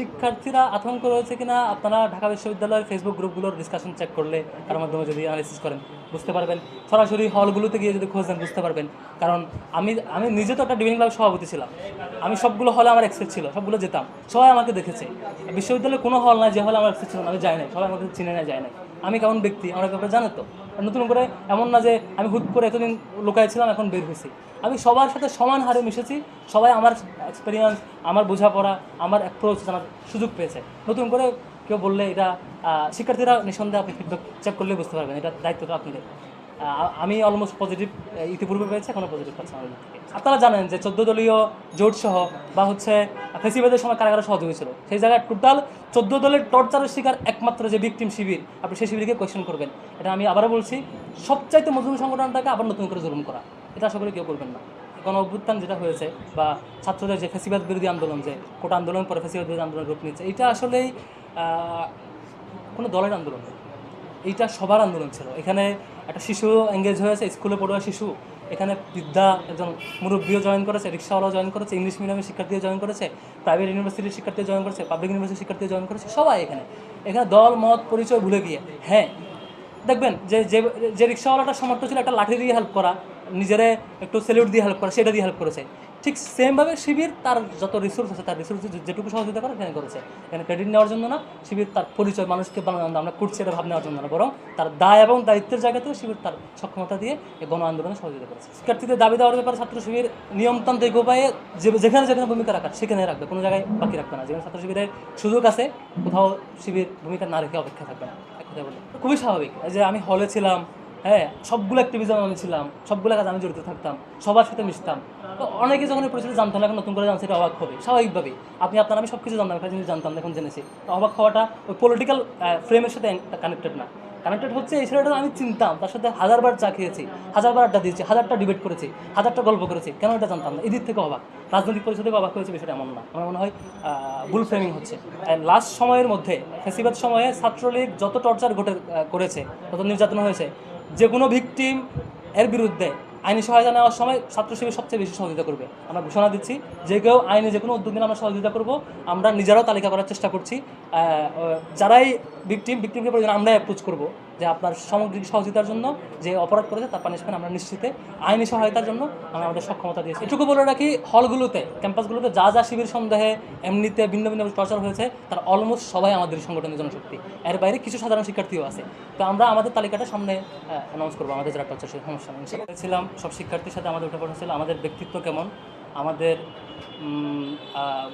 শিক্ষার্থীরা আতঙ্ক রয়েছে কিনা, আপনারা ঢাকা বিশ্ববিদ্যালয়ের ফেসবুক গ্রুপগুলোর ডিসকাশন চেক করলে তার মাধ্যমে যদি অ্যানালিসিস করেন, বুঝতে পারবেন। সরাসরি হলগুলোতে গিয়ে যদি খোঁজ দেন বুঝতে পারবেন। কারণ আমি আমি নিজে তো একটা ডিভিনিং ক্লাব সভাপতি ছিলাম। আমি সবগুলো হলে আমার এক্সেস ছিল, সবগুলো যেতাম। সবাই আমাকে দেখেছে। বিশ্ববিদ্যালয়ে কোনো হল নাই, যে হলে আমার এক্সেস ছিল না, আমি যাই নাই। সবাই আমাকে চিনে না যায় নাই। আমি কেমন ব্যক্তি? আমার ব্যাপারে জানে তো? নতুন করে এমন না যে আমি হুট করে এতদিন লুকাইছিলাম এখন বের হয়েছি। আমি সবার সাথে সমান হারে মিশেছি, সবাই আমার এক্সপিরিয়েন্স আমার বোঝাপড়া, আমার অ্যাপ্রোচ জানার সুযোগ পেয়েছে। নতুন করে কেউ বললে এটা শিক্ষার্থীরা নিঃসন্দেহে আপনি ফিডব্যাক চেক করলে বুঝতে পারবেন এটা দায়িত্বটা আপনাদের। আমি অলমোস্ট পজিটিভ ইতিপূর্বে পেয়েছি এখনও পজিটিভ পাচ্ছি আমার দিক থেকে। আপনারা জানেন যে চোদ্দ দলীয় জোট সহ বা হচ্ছে ফেসিবাদের সময় কারাগারে সহযোগী ছিল। সেই জায়গায় টোটাল চোদ্দ দলের টর্চারের শিকার একমাত্র যে ভিকটিম শিবির, আপনি সেই শিবিরকে কোয়েশ্চেন করবেন। এটা আমি আবারও বলছি, সবচাইতে মজুরি সংগঠনটাকে আবার নতুন করে জুলুম করা। এটা আশা করি কেউ করবেন না। গণ অভ্যুত্থান যেটা হয়েছে বা ছাত্রদের যে ফেসিবাদ বিরোধী আন্দোলন, যে কোটা আন্দোলন, পরে ফেসিবাদ বিরোধী আন্দোলন রূপ নিচ্ছে এটা আসলেই কোনো দলের আন্দোলন। এইটা সবার আন্দোলন ছিল। এখানে একটা শিশু এঙ্গেজ হয়েছে স্কুলে পড়ুয়া শিশু। এখানে বিদ্যা একজন মুরব্বীও জয়েন করেছে রিক্সাওয়ালাও জয়েন করেছে ইংলিশ মিডিয়ামের শিক্ষার্থীও জয়েন করেছে প্রাইভেট ইউনিভার্সিটির শিক্ষার্থী জয়েন করেছে পাবলিক ইউনিভার্সিটির শিক্ষার্থী জয়েন করেছে, সবাই এখানে। এখানে দল, মত, পরিচয় ভুলে গিয়ে। হ্যাঁ দেখবেন যে যে যে রিক্সাওয়ালাটা সমর্থ ছিল একটা লাঠি দিয়ে হেল্প করা, নিজেরে একটু সেলিউট দিয়ে হেল্প করা, সেটা দিয়ে হেল্প করেছে। ঠিক সেমভাবে শিবির তার যত রিসোর্স আছে, তার রিসোর্স যেটুকু সহযোগিতা করে এখানে করেছে। এখানে ক্রেডিট নেওয়ার জন্য না, শিবির তার পরিচয় মানুষকে বানানো আমরা করছি এটা ভাব নেওয়ার জন্য না, বরং তার দায় এবং দায়িত্বের জায়গাতেও শিবির তার সক্ষমতা দিয়ে গণ আন্দোলনে সহযোগিতা করেছে। শিক্ষার্থীদের দাবি দেওয়ার ব্যাপারে ছাত্র শিবির নিয়মতান্ত্রিক উপায়ে যেখানে যেখানে ভূমিকা রাখার, সেখানে রাখবে, কোনো জায়গায় বাকি রাখবে না। যেখানে ছাত্র শিবিরের সুযোগ আছে, কোথাও শিবির ভূমিকা না রেখে অপেক্ষা থাকবে না। এক কথায় বলে খুবই স্বাভাবিক। যে আমি হলে ছিলাম হ্যাঁ সবগুলো অ্যাক্টিভিজম আমি ছিলাম, সবগুলো কাজ আমি জড়িত থাকতাম, সবার সাথে মিশতাম। অনেকে যখন এই পরিস্থিতি জানতাম এখন নতুন করে জানছে এটা অবাক হবে। স্বাভাবিকভাবেই। আপনি আপনার, আমি সব কিছু জানতাম, একটা জিনিস জানতাম এখন জেনেছি। তো অবাক হওয়াটা ওই পলিটিক্যাল ফ্রেমের সাথে কানেক্টেড না। কানেক্টেড হচ্ছে এই ছেলেটা আমি চিনতাম, তার সাথে হাজারবার চা খেয়েছি, হাজারবার আড্ডা দিয়েছি, হাজারটা ডিবেট করেছি, হাজারটা গল্প করেছি। কেন এটা জানতাম না? এদিক থেকে অবাক। রাজনৈতিক পরিষদে অবাক হয়েছে, বিষয়টা এমন না। আমার মনে হয় ভুল ফ্রেমিং হচ্ছে। লাস্ট সময়ের মধ্যে, ফেসিবাদ সময়ে ছাত্রলীগ যত টর্চার ঘটে করেছে তত নির্যাতন হয়েছে যে কোনো ভিকটিম এর বিরুদ্ধে আইনি সহায়তা নেওয়ার সময় ছাত্র শিবির সবচেয়ে বেশি সহযোগিতা করবে। আমরা ঘোষণা দিচ্ছি যে কেউ আইনে যে কোনো উদ্যোগ আমরা সহযোগিতা করব। আমরা নিজেরাও তালিকা করার চেষ্টা করছি। যারাই ভিকটিম ভিকটিমকে প্রয়োজন আমরাই অ্যাপ্রোচ করব যে আপনার সামগ্রিক সহযোগিতার জন্য যে অপরাধ করেছে তার পানিশমেন্ট আমরা নিশ্চিতে আইনি সহায়তার জন্য আমরা আমাদের সক্ষমতা দিয়েছি। এটুকু বলে রাখি, হলগুলোতে, ক্যাম্পাসগুলোতে যা যা শিবির সন্দেহে এমনিতে ভিন্ন ভিন্ন টর্চার হয়েছে, তার অলমোস্ট সবাই আমাদের সংগঠনের জনশক্তি এর বাইরে কিছু সাধারণ শিক্ষার্থীও আছে। তো আমরা আমাদের তালিকাটা সামনে অ্যানাউন্স করব, আমাদের যারা টর্চার সমস্যা ছিলাম, সব শিক্ষার্থীর সাথে আমাদের উঠে পড়া ছিল। আমাদের ব্যক্তিত্ব কেমন? আমাদের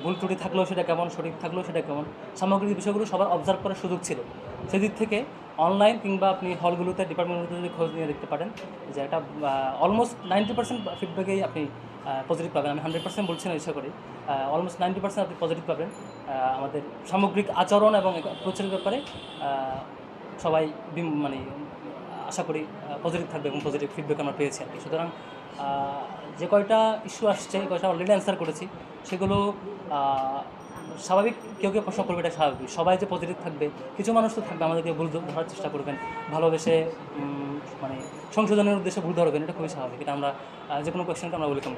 ভুল ত্রুটি থাকলেও সেটা কেমন, সঠিক থাকলেও সেটা কেমন, সামগ্রিক বিষয়গুলো সবার অবজার্ভ করার সুযোগ ছিল। সেদিক থেকে অনলাইন কিংবা আপনি হলগুলোতে ডিপার্টমেন্টগুলোতে যদি খোঁজ নিয়ে দেখতে পারেন, যে একটা অলমোস্ট নাইনটি পার্সেন্ট ফিডব্যাকেই আপনি পজিটিভ পাবেন। আমি হান্ড্রেড পার্সেন্ট বলছি না ইচ্ছা করি। অলমোস্ট নাইনটি পার্সেন্ট আপনি পজিটিভ পাবেন। আমাদের সামগ্রিক আচরণ এবং অ্যাপ্রোচের ব্যাপারে সবাই মানে আশা করি পজিটিভ থাকবে এবং পজিটিভ ফিডব্যাক আমরা পেয়েছি আর কি। সুতরাং যে কয়টা ইস্যু আসছে কয়টা অলরেডি অ্যান্সার করেছি, সেগুলো স্বাভাবিক কেউ কেউ প্রশ্ন করবে, এটা স্বাভাবিক। সবাই যে পজিটিভ থাকবে, কিছু মানুষ তো থাকবে, আমাদেরকে ভুল ধরার চেষ্টা করবেন। ভালোবেসে মানে সংশোধনের উদ্দেশ্যে ভুল ধরবেন, এটা খুবই স্বাভাবিক। এটা আমরা যে কোনো কোয়েশ্চেনকে আমরা ওয়েলকাম